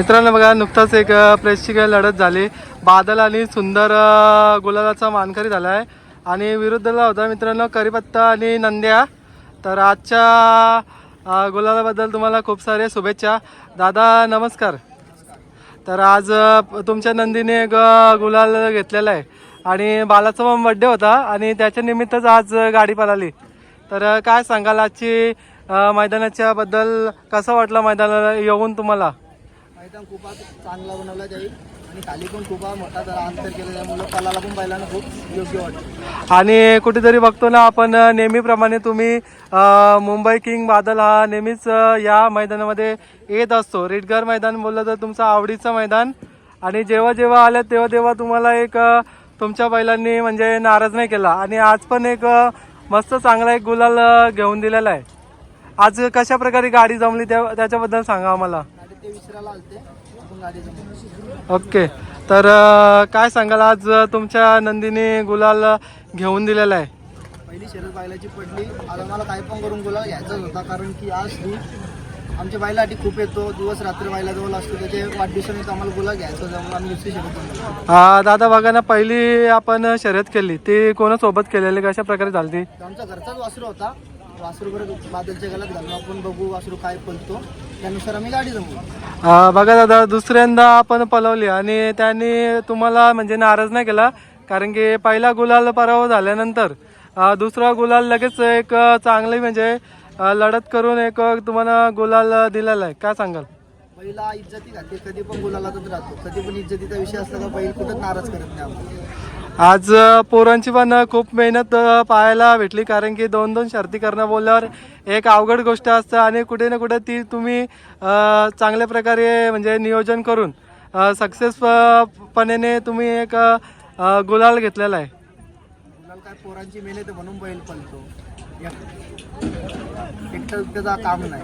मित्रांनो बघा नुकताच एक प्रेसची काही लढत झाली. बादल आणि सुंदर गुलालाचा मानकरी झाला आहे आणि विरुद्धला होता मित्रांनो करीपत्ता आणि नंद्या. तर आजच्या गुलालाबद्दल तुम्हाला खूप सारे शुभेच्छा. दादा नमस्कार. तर आज तुमच्या नंदीने एक गुलाल घेतलेला आहे. आणि बालाचा पण बड्डे होता आणि त्याच्या निमित्तच आज गाडी पळाली. तर काय सांगाल आजची मैदानाच्याबद्दल मैदानाच्या बद्दल? कसं वाटलं मैदानाला येऊन तुम्हाला? मैदान खूप चांगला बनवला जाईल. आणि खाली पण खूप मोठा जरा अंतर केलं त्यामुळे कलाला पण बैलांना खूप योग्य वाटतं. आणि कुठेतरी बघतो ना आपण नेहमीप्रमाणे तुम्ही अ, मुंबई किंग बादल हा नेहमीच अ, या मैदानामध्ये येत असतो. रेडगर मैदान बोललं तर तुमचं आवडीचं मैदान. आणि जेव्हा जेव्हा आलं तेव्हा तेव्हा तुम्हाला एक अ, तुमच्या बैलांनी म्हणजे नाराज नाही केला. आणि आज पण एक अ, मस्त चांगला एक गुलाल अ, घेऊन दिलेला आहे. आज कशा प्रकारे गाडी जमली त्या त्याच्याबद्दल सांगा आम्हाला. ते विसरायला आलते. आपण गाडी जमवली. ओके. तर काय सांगाल? आज तुमच्या नंदीने गुलाल घेऊन दिलेला आहे. पहिली शर्यत बैलाची पडली. आता मला काय पण करून गुलाल घ्यायचाच होता कारण की आज ही आमच्या बैलासाठी खूप येतो. दिवस रात्र बैलाजवळ असतो त्याच्या वाढदिवसाने आम्हाला गुलाल घ्यायचा म्हणून आम्ही दुसरी बनवली हा दादा बघा ना पहिली आपण शर्यत केली. ती कोणासोबत केलेली? कशा प्रकारे झाली ती तो आमचा घरचाच वासरू होता. वासरू बरं बादलच्या गलात घालून आपण बघू वासरू काय पळतो त्यानुसार आम्ही गाडी जमवली बघा दादा दुसऱ्यांदा आपण पलवली आणि त्यांनी तुम्हाला म्हणजे नाराज नाही केला कारण की पहिला गुलाल पराभव झाल्यानंतर अ, दुसरा गुलाल लगेच एक अ, चांगली म्हणजे अ, लढत करून एक अ, तुम्हाला गुलाल दिलेला आहे. काय सांगाल? बैला इज्जती घालते कधी पण गुलालातच राहतो. कधी पण इज्जतीचा विषय असला तर बैल कुठंच नाराज करत नाही आम्हाला. आज पोरांची पण खूप मेहनत पाहायला भेटली. कारण की दोन दोन शर्ती करणं बोलल्यावर एक अवघड गोष्ट असतं आणि कुठे ना कुठे ती तुम्ही चांगल्या प्रकारे म्हणजे नियोजन करून सक्सेस पणेने तुम्ही एक गुलाल घेतलेला आहे. गुलाल काय पोरांची मेहनत आहे म्हणून बैल पळतो. एकटं त्याचा काम नाही.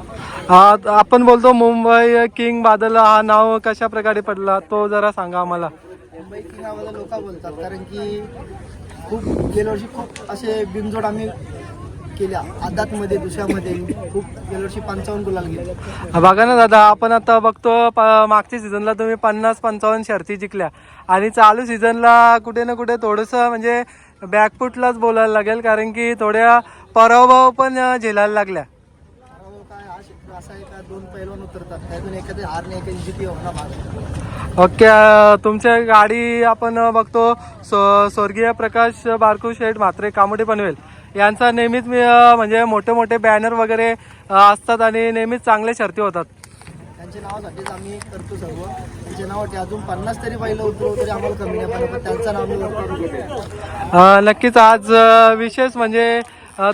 हा, आपण बोलतो मुंबई किंग बादल हा नाव कशा प्रकारे पडला तो जरा सांगा आम्हाला. मुंबई किंग आम्हाला लोक बोलतात. कारण की खूप गेल्या वर्षी खूप असे बिनजोड आम्ही केल्या. आदातमध्ये दुसऱ्यामध्ये. खूप गेल्या वर्षी पंचावन्न गुलाल गेले. बघा ना दादा आपण आता बघतो प- मागच्या सीझनला तुम्ही पन्नास पंचावन्न शर्ती जिंकल्या. आणि चालू सीझनला कुठे ना कुठे थोडंसं म्हणजे बॅकफुटलाच बोलायला लागेल कारण की थोड्या पराभव पण अं, झेलायला लागल्या. अहो, काय? हा क्षेत्र असा आहे का दोन पैलवान उतरतात. त्यातून एखादी हार नाही एखादी जिती होणार भाग ओके तुमच्या गाडी आपण बघतो. स्व- स्वर्गीय प्रकाश बारकू शेठ म्हात्रे कामोडे पनवेल. यांचा नेहमीच म्हणजे मोठे मोठे बॅनर वगैरे असतात आणि नेहमीच चांगल्या शर्ती होतात. त्यांच्या नावासाठीच आम्ही करतो सर्व. त्यांच्या नावासाठी अजून पन्नास तरी तरी आम्हाला कमी नाही पण त्यांचं नाव नक्कीच आज विशेष म्हणजे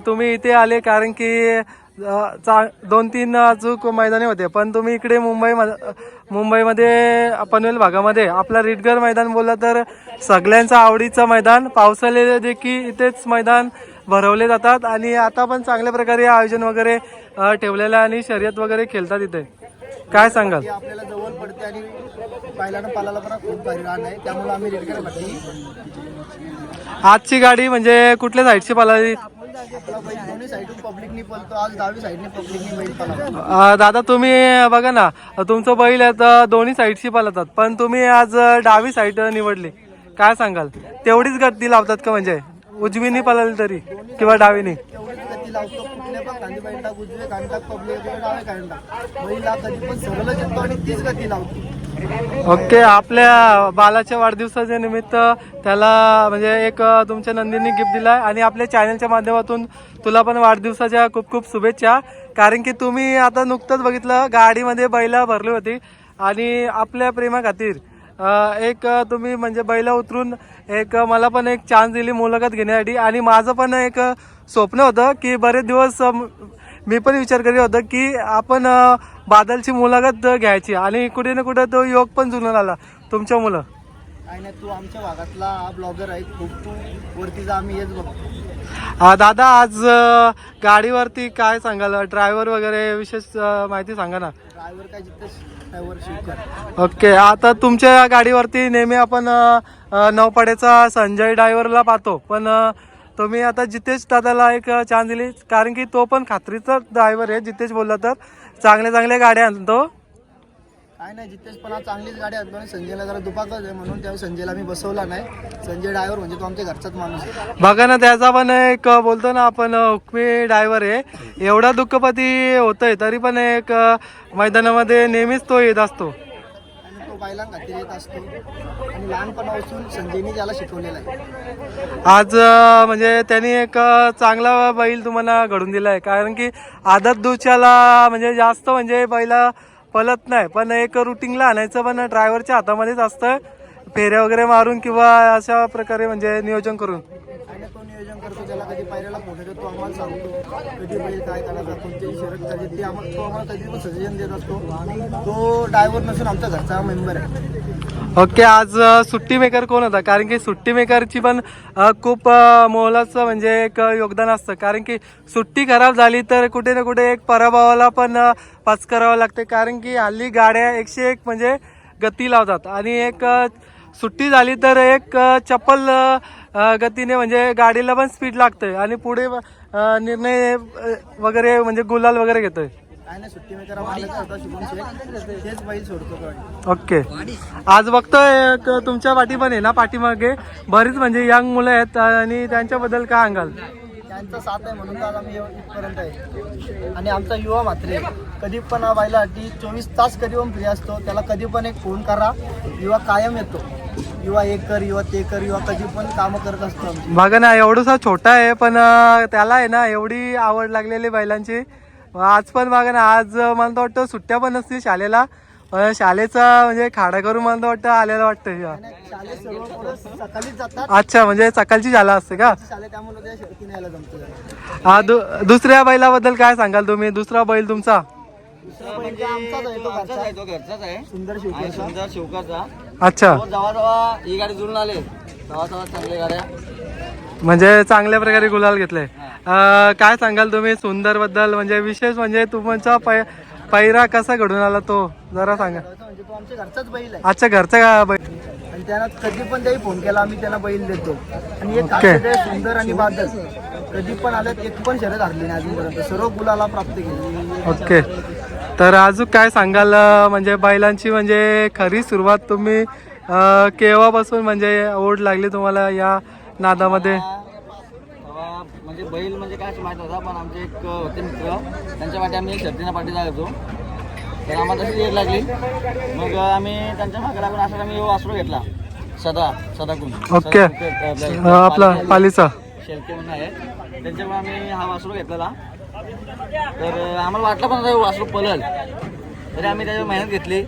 तुम्ही इथे आले कारण की दोन तीन अचूक मैदाने होते पण तुम्ही इकडे मुंबई मुंबईमध्ये पनवेल भागामध्ये आपला रिटगर मैदान बोललं तर सगळ्यांचं आवडीचं मैदान पावसाळे देखील इथेच मैदान भरवले जातात आणि आता पण चांगल्या प्रकारे आयोजन वगैरे ठेवलेलं आणि शर्यत वगैरे खेळतात इथे. काय सांगाल? आपल्याला जवळ पडते आणि बैलानं पालाला पण खूप रान आहे त्यामुळे आम्ही रेडकर आजची गाडी म्हणजे कुठल्या साईडची पळाली? आपला बैल दोन्ही साईडून पब्लिकनी पळतो आज दहावी साईडने पब्लिकनी बैल पळाला. अ, दादा तुम्ही बघा ना तुमचं बैल आता दोन्ही साईडशी पळतात पण तुम्ही आज डावी साईड निवडली. काय सांगाल? तेवढीच गती लावतात का म्हणजे? उजवीनी पळाली तरी किंवा डावीनी? गती लावतो पण बैल टाक उजवे खाली टाक पब्लिक डावे खाली टाक. बैला कधी पण सरळच येतो आणि तीच गती लावतो. ओके आपल्या बालाच्या वाढदिवसाच्या निमित्त त्याला म्हणजे एक तुमच्या नंदींनी गिफ्ट दिलाय आणि आपल्या चॅनलच्या माध्यमातून तुला पण वाढदिवसाच्या खूप खूप शुभेच्छा. कारण की तुम्ही आता नुकतंच बघितलं गाडीमध्ये बैला भरली होती आणि आपल्या प्रेमा खातीर एक तुम्ही म्हणजे बैला उतरून एक मला पण एक चान्स दिली मुलाखत घेण्यासाठी. आणि माझं पण एक स्वप्न होतं की बरेच दिवस म- पण विचार करीत होतो की आपण बादलची मुलाखत घ्यायची आणि कुठे ना कुठे तो योग पण जुळून आला तुमच्या मुलं? काय नाही तू आमच्या भागातला ब्लॉगर आहे खूप तू वरतीचा आम्ही हेच बघतो. दादा आज गाडीवरती काय सांगाल? ड्रायव्हर वगैरे विशेष माहिती सांगा ना. ड्रायव्हर काय जिथं ड्रायव्हर ओके आता तुमच्या गाडीवरती नेहमी आपण नौपाड्याचा संजय ड्रायव्हरला पाहतो. पण अ, तुम्ही आता जितेश दादाला एक चान्स दिली. कारण की तो पण खात्रीचा ड्रायव्हर आहे जितेश बोलला तर. चांगल्या चांगल्या गाड्या आणतो. काय नाही जितेश पण आज चांगलीच गाडी आणतो आणि संजयला जरा दुपाकच आहे म्हणून त्यावेळी संजयला मी बसवला नाही. संजय ड्रायव्हर म्हणजे तो आमच्या घरचाच माणूस आहे. बघा ना त्याचा पण एक बोलतो ना आपण हुकमी ड्रायव्हर आहे. एवढा दुःखपती होतोय तरी पण एक मैदानामध्ये नेहमीच तो येत असतो. येत असतो. आणि लहानपणापासून संजयनी शिकवलेला आहे. आज अं, म्हणजे त्यांनी एक अं, चांगला बैल तुम्हाला घडून दिला आहे. कारण की आदत दुच्याला म्हणजे जास्त म्हणजे बैला पलत नाही. पण एक रुटीनला आणायचं पण ड्रायव्हरच्या हातामध्येच असतं. फेऱ्या वगैरे मारून किंवा अशा प्रकारे म्हणजे नियोजन करून. आणि तो नियोजन करतो त्याला कधी तो आम्हाला सांगतो. कधी बैल काय करायचा कोणतीही शरद करायची ते आम्हाला तो आम्हाला कधी पण सजेशन देत असतो. तो ड्रायव्हर नसून आमच्या घरचा मेंबर आहे. ओके आज सुट्टी मेकर कोण होता? कारण की सुट्टी मेकरची पण खूप मोलाचं म्हणजे एक योगदान असतं. कारण की सुट्टी खराब झाली तर कुठे ना कुठे एक पराभवाला पण पाच करावं लागते. कारण की हल्ली गाड्या एकशे एक म्हणजे गती लावतात. आणि एक सुट्टी झाली तर एक चप्पल गतीने म्हणजे गाडीला पण स्पीड लागते आणि पुढे निर्णय वगैरे म्हणजे गुलाल वगैरे घेतोय. ओके. आज बघतोय तुमच्या पाठी पण आहे ना पाठीमागे. बरीच म्हणजे यंग मुलं आहेत आणि त्यांच्याबद्दल काय सांगाल? त्यांचा साथ आहे म्हणून तर आज आम्ही एव- इथपर्यंत आहे. आणि आमचा युवा मात्रे कधी पण बैलासाठी चोवीस तास कधी पण फ्री असतो त्याला कधी पण एक फोन करा. युवा कायम येतो. युवा एक कर युवा ते कर युवा कधी पण कामं करत असतो आमची. बघा ना एवढंसा छोटा आहे पण अं, त्याला आहे ना एवढी आवड लागलेली बैलांची. आज पण बघा ना आज अं, मला तर वाटतं सुट्ट्या पण नसतील शाळेला. पण शाळेचा म्हणजे खाडा करून मला तर वाटतं आलेलं वाटतं आणि शाळेत सर्व पोरं सकाळीच जातात. अच्छा म्हणजे सकाळची शाळा असते का? शाळेत त्यामुळे त्या शर्ती न्यायला जमतो. जरा. हा दु दुसऱ्या बैलाबद्दल काय सांगाल तुम्ही? दुसरा बैल तुमचा? दुसरा बैल काय आमचाच आहे तो आमचाच घरचा. आहे तो घरचाच आहे. सुंदर आणि शिवकेचा सुंदर शिवकाचा. अच्छा. जेव्हा जेव्हा ही गाडी जुळून आले. तेव्हा तेव्हा चांगल्या गाड्या म्हणजे चांगल्या प्रकारे गुलाल घेतले काय सांगाल तुम्ही सुंदरबद्दल? म्हणजे विशेष म्हणजे तुमचा पै पैरा कसा घडून आला तो? जरा सांगा. घरचा म्हणजे तो आमच्या घरचाच बैल आहे. आजच्या घरचा का आणि त्यांना कधी पण त्याही फोन केला आम्ही त्यांना बैल देतो. आणि एक ओके. खासियत आहे सुंदर आणि बादल. कधी पण आल्यात एक पण शर्यत हरली नाही अजूनपर्यंत. सर्व गुलाला प्राप्त केली. ओके. तर अजून काय सांगाल म्हणजे बैलांची म्हणजे खरी सुरुवात तुम्ही केव्हापासून म्हणजे ओढ लागली तुम्हाला या नादामध्ये? म्हणजे बैल म्हणजे काय माहीत होता पण आमचे एक होते मित्र. त्यांच्या पाठी आम्ही शर्तीना पाठी जायचो तर आम्हाला तशी येड लागली. मग आम्ही त्यांच्या मागे लागून असं आम्ही वासरू घेतला. सदा सदाकून. ओके. आपला पालीचा. शेलके म्हणून आहे. त्यांच्यामुळे आम्ही हा वासरू घेतलेला. तर आम्हाला वाटलं पण वासरू पळल तरी आम्ही त्याच्यावर मेहनत घेतली.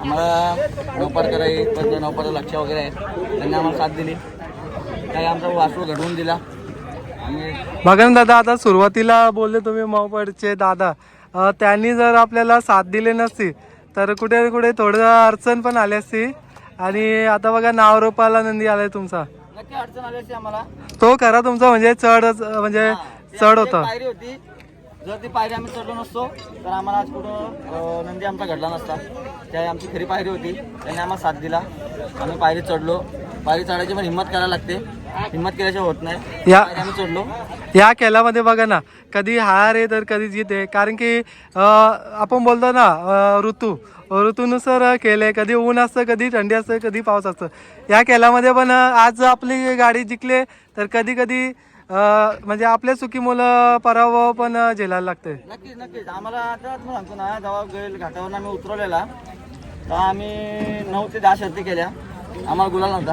आम्हाला नौपाडकर आहे पण नौपाडकर लक्ष वगैरे आहेत त्यांनी आम्हाला साथ दिली. काही आमचा वासरू घडवून दिला. आम्ही बघा ना दादा आता सुरुवातीला बोलले तुम्ही मावपडचे दादा. अं, त्यांनी जर आपल्याला साथ दिली नसती तर कुठे ना कुठे थोडं अडचण पण आली असती. आणि आता बघा नाव रोपाला नंदी आलाय तुमचा. नक्की अडचण आली असती आम्हाला. तो खरा तुमचा म्हणजे चढ म्हणजे हा, ती चढ आमची होता पायरी होती. जर ती पायरी आम्ही चढलो नसतो तर आम्हाला आज कुठं नंदी आमचा घडला नसता. त्या आमची खरी पायरी होती. त्यांनी आम्हाला साथ दिला. आम्ही पायरी चढलो. पायरी चढायची पण हिंमत करायला लागते. हिंमत केल्याशिवाय होत नाही. या आम्ही चढलो. या खेळामध्ये बघा ना कधी हार आहे तर कधी जीत आहे. कारण की आपण बोलतो ना ऋतू. ऋतूनुसार खेळ आहे कधी ऊन असतं कधी थंडी असतं कधी पाऊस असतं. या खेळामध्ये पण आज आपली गाडी जिंकले तर कधी कधी म्हणजे आपल्या चुकी मुलं पराभव पण झेलायला लागते नक्कीच नक्कीच. आम्हाला आता सांगतो ना जेव्हा गैल घाटावरून आम्ही उतरवलेला तेव्हा आम्ही नऊ ते दहा शर्ती केल्या. आम्हाला गुलाल नव्हता.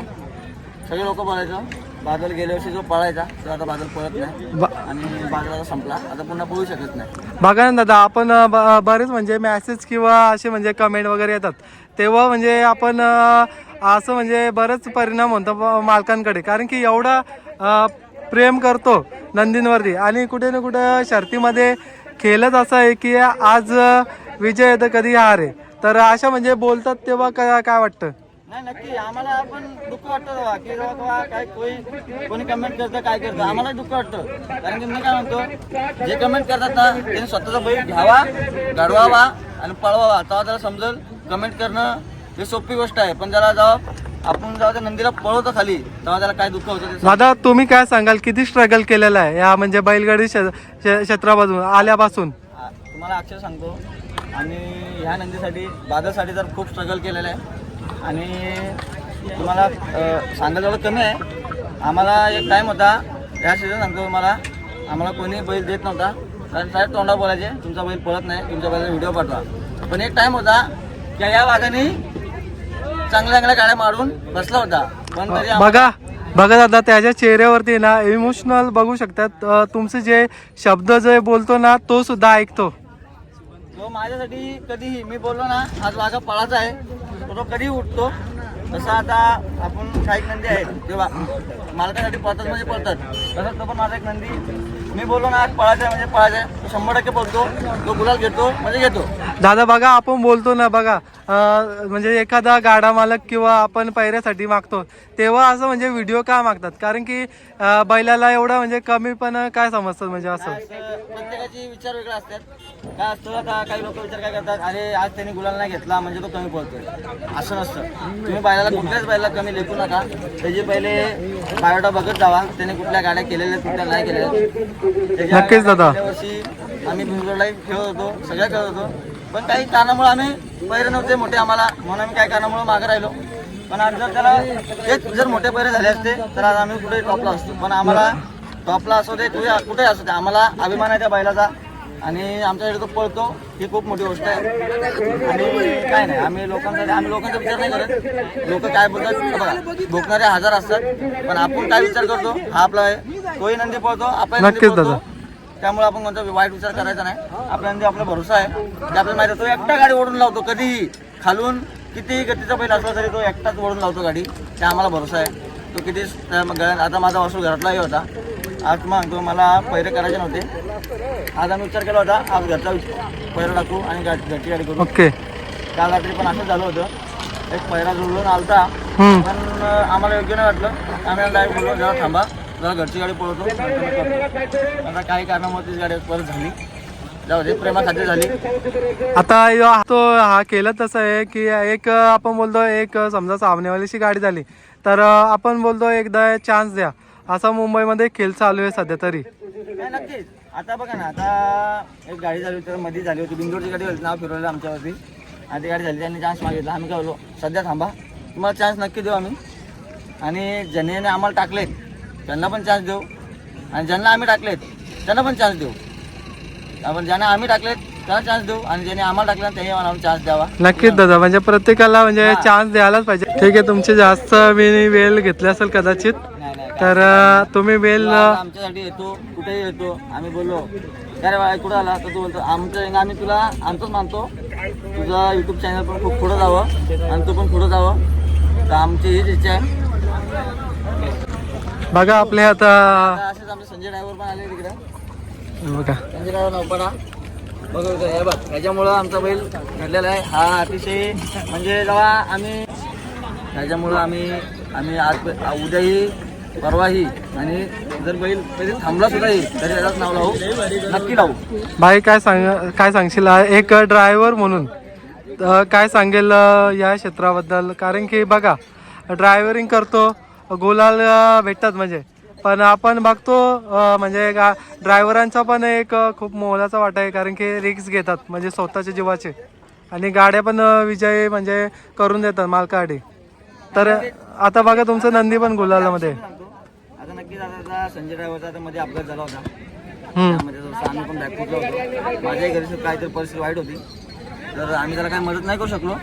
सगळे लोक बोलायचं बादल गेल्या वर्षी जो पळायचा तो आता बादल पळत नाही. आणि बादल आता संपला. आता पुन्हा पळू शकत नाही. बघा ना दादा आपण ब- बरेच म्हणजे मेसेज किंवा असे म्हणजे कमेंट वगैरे येतात. तेव्हा म्हणजे आपण अं, असं म्हणजे बरेच परिणाम होतो ब- मालकांकडे. कारण की एवढा अं, प्रेम करतो नंदींवरती आणि कुठे ना कुठे शर्तीमध्ये खेळच असं आहे की आज विजय येतं कधी हार आहे. तर अशा म्हणजे बोलतात तेव्हा काय काय वाटतं? नाही नक्की. आम्हाला पण दुःख वाटतं की काय कोणी कोणी कमेंट करतं काय करतं. आम्हाला दुःख वाटतं. कारण की मी काय म्हणतो जे कमेंट करतात ना त्यांनी स्वतःचा बैल घ्यावा घडवावा आणि पळवावा. तेव्हा त्याला समजेल कमेंट करणं ही सोपी गोष्ट आहे. पण त्याला जेव्हा आपण जेव्हा त्या नंदीला पळवतो खाली तेव्हा त्याला काय दुःख होतं ते दादा तुम्ही काय सांगाल? किती स्ट्रगल केलेलं आहे? या म्हणजे बैलगाडी क्ष- क्षेत्रापासून आल्यापासून. आ- तुम्हाला अक्षर सांगतो. आणि ह्या नंदीसाठी बादलसाठी तर खूप स्ट्रगल केलेलं आहे. आणि तुम्हाला अं, सांगायला एवढं कमी आहे. आम्हाला एक टाईम होता या सीझन सांगतो तुम्हाला. आम्हाला कोणी बैल देत नव्हता. कारण साहेब तोंडा बोलायचे तुमचा बैल पळत नाही तुमच्या बैलाचा व्हिडिओ पाठवा. पण एक टाईम होता की या वाघाने चांगल्या चांगल्या गाड्या मारून बसला होता. पण तरी बघा बघा दादा त्याच्या चेहऱ्यावरती ना इमोशनल बघू शकतात. अं, तुमचे जे शब्द जे बोलतो ना तो सुद्धा ऐकतो. तो माझ्यासाठी कधीही मी बोललो ना आज वाघा पळाचा आहे. तो तो कधीही उठतो. तसं आता आपण काही नंदी आहेत तेव्हा मालकासाठी पळतात म्हणजे पळतात. तसंच तो पण माझा एक नंदी. मी बोललो ना आज पळायचा आहे म्हणजे पळायचा आहे. तो शंभर टक्के पळतो तो गुलाल घेतो म्हणजे घेतो. दादा बघा आपण बोलतो ना बघा. म्हणजे एखादा गाडा मालक किंवा आपण पैऱ्यासाठी मागतो तेव्हा असं म्हणजे व्हिडिओ का मागतात? कारण की बैलाला एवढं म्हणजे कमी पण काय समजतात म्हणजे असं? प्रत्येकाचे विचार वेगळे असतात. काय असतं काही लोक विचार काय करतात? अरे आज त्यांनी गुलाल नाही घेतला म्हणजे तो कमी पळतोय. असं नसतं. तुम्ही बैलाला कुठल्याच बैलाला कमी लेखू नका. त्याचे पहिले बायोडा बघत जावा. त्याने कुठल्या गाड्या केलेल्या कुठल्या नाही केलेल्या. नक्कीच दादा. वर्षी आम्ही खेळत होतो सगळ्या खेळत होतो. पण काही कारणामुळे आम्ही पैरे नव्हते मोठे आम्हाला. म्हणून आम्ही काही कारणामुळे मागे राहिलो. पण आज जर त्याला तेच जर मोठे पैरे झाले असते तर आज आम्ही कुठे टॉपला असतो. पण आम्हाला टॉपला असू दे कुठे कुठे असू दे आम्हाला अभिमान आहे त्या बैलाचा. आणि आमच्याकडे तो पळतो ही खूप मोठी गोष्ट आहे. आणि काय नाही आम्ही लोकांसाठी आम्ही लोकांचा विचार नाही करत. लोक काय बोलतात बघा भोगणारे हजार असतात. पण आपण काय विचार करतो हा आपला आहे. तोही नंदी पळतो नंदी नक्कीच. त्यामुळे आपण कोणता वाईट विचार करायचा नाही. आपल्या नंदी आपला भरोसा आहे. ते आपल्याला माहिती आहे, तो एकटा गाडी ओढून लावतो कधीही. खालून कितीही गतीचा बैल असला तरी तो एकटाच ओढून लावतो गाडी. ते आम्हाला भरोसा आहे. तो किती त्या आता माझा वासूर घरातलाही होता. आज मग तो मला पैरे करायचे नव्हते. आज आम्ही विचार केला होता आज घरचा विचार पैरा टाकू आणि घरची गाडी करू. ओके. काल रात्री पण असं झालं होतं. एक पैरा जुळून आलता. पण आम्हाला योग्य नाही वाटलं. आम्ही डायरेक्ट बोललो जरा थांबा. जरा घरची गाडी पळवतो. आता काही कारणामुळे तीच गाडी परत झाली. जाऊ दे प्रेमाखाती झाली. आता ह्यो तो हा केलं तसं आहे की एक आपण बोलतो एक समजा सामनेवालीची गाडी झाली तर आपण बोलतो एकदा चान्स द्या. असा मुंबईमध्ये खेळ चालू आहे सध्या तरी. नक्कीच. आता बघा ना आता एक गाडी झाली तर मध्ये झाली होती. बिंदूरची गाडी होती नाव फिरवलं आमच्यावरती. आणि ती गाडी झाली त्यांनी चान्स मागितला. आम्ही काय बोललो सध्या थांबा. तुम्हाला चान्स नक्की देऊ आम्ही. आणि ज्यांनी आम्हाला टाकलेत त्यांना पण चान्स देऊ आणि ज्यांना आम्ही टाकलेत त्यांना पण चान्स देऊ. आपण ज्यांना आम्ही टाकलेत त्यांना चान्स देऊ आणि ज्यांनी आम्हाला टाकले त्यांनी आम्हाला चान्स द्यावा. नक्कीच दादा म्हणजे प्रत्येकाला म्हणजे चान्स द्यायलाच पाहिजे. ठीक आहे तुमचे जास्त मी वेळ घेतले असेल कदाचित तर तुम्ही वेळ आता आमच्यासाठी येतो कुठेही येतो आम्ही बोललो अरे बाळा कुठं आला? तर तू बोलतो आमचं आम्ही तुला आमचंच मानतो. तुझं युट्यूब चॅनल पण खूप पुढं जावं आणि तू पण पुढं जावं. तर आमची हीच इच्छा आहे. बघा आपले आता आता असेच आमचे संजय ड्रायव्हर पण आले तिकडे. बघा. संजय ड्रायव्हर नौपडा बघू हे बघ त्याच्यामुळं आमचा बैल घडलेला आहे. हा अतिशय म्हणजे जेव्हा आम्ही त्याच्यामुळं आम्ही आम्ही आज उद्याही परवाही आणि जर बैल कधी थांबला सुद्धाही तरी त्याचंच नाव लावू. नक्की लावू. भाई काय सांग काय सांगशील? एक ड्रायव्हर म्हणून. अं, काय सांगेल या क्षेत्राबद्दल? कारण की बघा ड्रायव्हरिंग करतो गुलाल भेटतात म्हणजे. पण आपण बघतो म्हणजे गा ड्रायव्हरांचा पण एक खूप मोलाचा वाटा आहे कारण की रिक्स घेतात म्हणजे स्वतःच्या जीवाचे. आणि गाड्या पण विजय म्हणजे करून देतात मालकासाठी. तर आता बघा तुमचं नंदी पण गुलालामध्ये. आहे. सांगतो आता नक्कीच आता संजय ड्रायव्हरचा आता मध्ये अपघात झाला होता. हम्म. त्यामध्ये जसं आम्ही पण बॅकफुटला होतो. माझ्याही घरी काहीतरी परिस्थिती वाईट होती. तर आम्ही त्याला काही मदत नाही करू शकलो.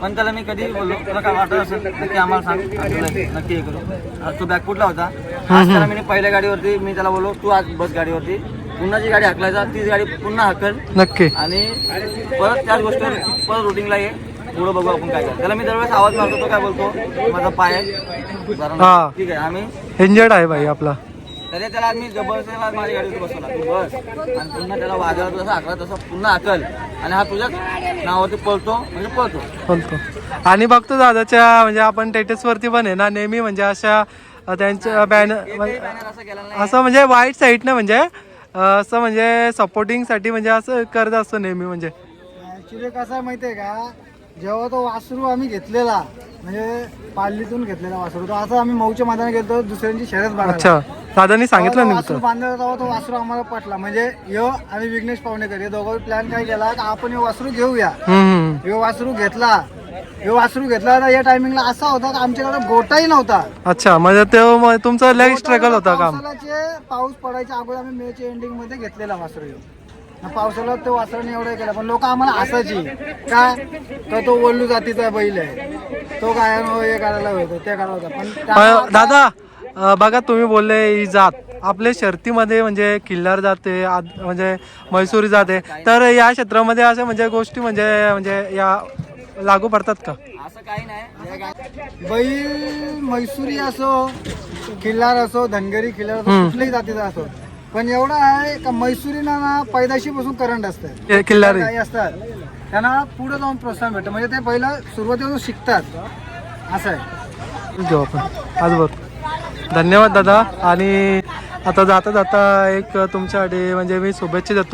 पण त्याला मी कधी बोललो तुला काय वाटत असेल नक्की आम्हाला सांग. नक्की हे करू. आज तो बॅकफुटला होता? आज त्याला मी पहिल्या गाडीवरती मी त्याला बोललो तू आज बस गाडीवरती. पुन्हा जी गाडी हाकलायचा तीच गाडी पुन्हा हाकल. नक्की. आणि परत त्याच गोष्टीवर परत रुटीनला ये. पुढं बघू आपण काय करायचं त्याला मी दरवेळेस आवाज मारतो तो काय बोलतो? माझा पाय आहे. हा. ठीक आहे आम्ही इंजर्ड आहे भाई आपला. तरी त्याला आम्ही जबरदस्ती माझ्या गाडीवर बसवला. तू बस. आणि पुन्हा त्याला वाजवला तसं आकला तसं पुन्हा आकल आणि हा तुझ्याच नावावरती पळतो म्हणजे पळतो. बोलतो आणि बघतो दादाच्या म्हणजे आपण टेटस वरती पण आहे ना नेहमी म्हणजे अशा अ, त्यांच्या बॅनर बॅनर असं केला नाही. असं म्हणजे वाईट साईड ना म्हणजे अ, असं म्हणजे सपोर्टिंगसाठी म्हणजे असं करत असतो नेहमी म्हणजे. ऍक्च्युली कसं आहे माहितीये का? जेव्हा तो वासरू आम्ही घेतलेला म्हणजे पालीतून घेतलेला वासरू तो असं आम्ही मऊच्या मैदानात गेलो दुसऱ्यांची शर्यत अच्छा दादांनी सांगितलं जेव्हा ना वासरू बांधला तेव्हा तो वासरू आम्हाला पटला. म्हणजे यो आणि विघ्नेश पावणेकर हे दोघं प्लॅन काय केला की आपण हे वासरू घेऊया? हम्म, हम्म. हे वासरू घेतला. हे वासरू घेतला तर या टायमिंगला असा होता की आमच्याकडे गोटाही नव्हता. अच्छा म्हणजे ते मग तुमचं लय स्ट्रगल होता काम. पावसाळ्याचे पाऊस पडायच्या अगोदर आम्ही मेच्या एंडिंगमध्ये घेतलेला वासरू ह्यो. पावसाळ्यात तो वासराने एवढं केलं पण लोक आम्हाला असायची का? का तो वल्लू जातीचा बैल आहे. तो काय हे करायला होतो ते करायला होता. पण त्या- दादा अं, बघा तुम्ही बोलले ही जात. आपल्या शर्तीमध्ये म्हणजे किल्लार जाते आद- म्हणजे मैसुरी जाते. तर या क्षेत्रामध्ये अशा म्हणजे गोष्टी म्हणजे म्हणजे या लागू पडतात का? असं बैल मैसुरी असो किल्लार असो धनगरी किल्लार असो कुठल्याही जातीचा असो पण एवढं आहे का मैसुरीना ना पैदाशीपासून करंट असतं कि- किल्लारी. काही असतात. त्यांना पुढे जाऊन प्रोत्साहन भेटतं. म्हणजे ते पहिलं सुरुवातीपासून शिकतात. असं आहे. घेऊ आपण. आज बघ. धन्यवाद दादा. आणि आता जाता जाता एक तुमच्यासाठी म्हणजे मी शुभेच्छा देतो.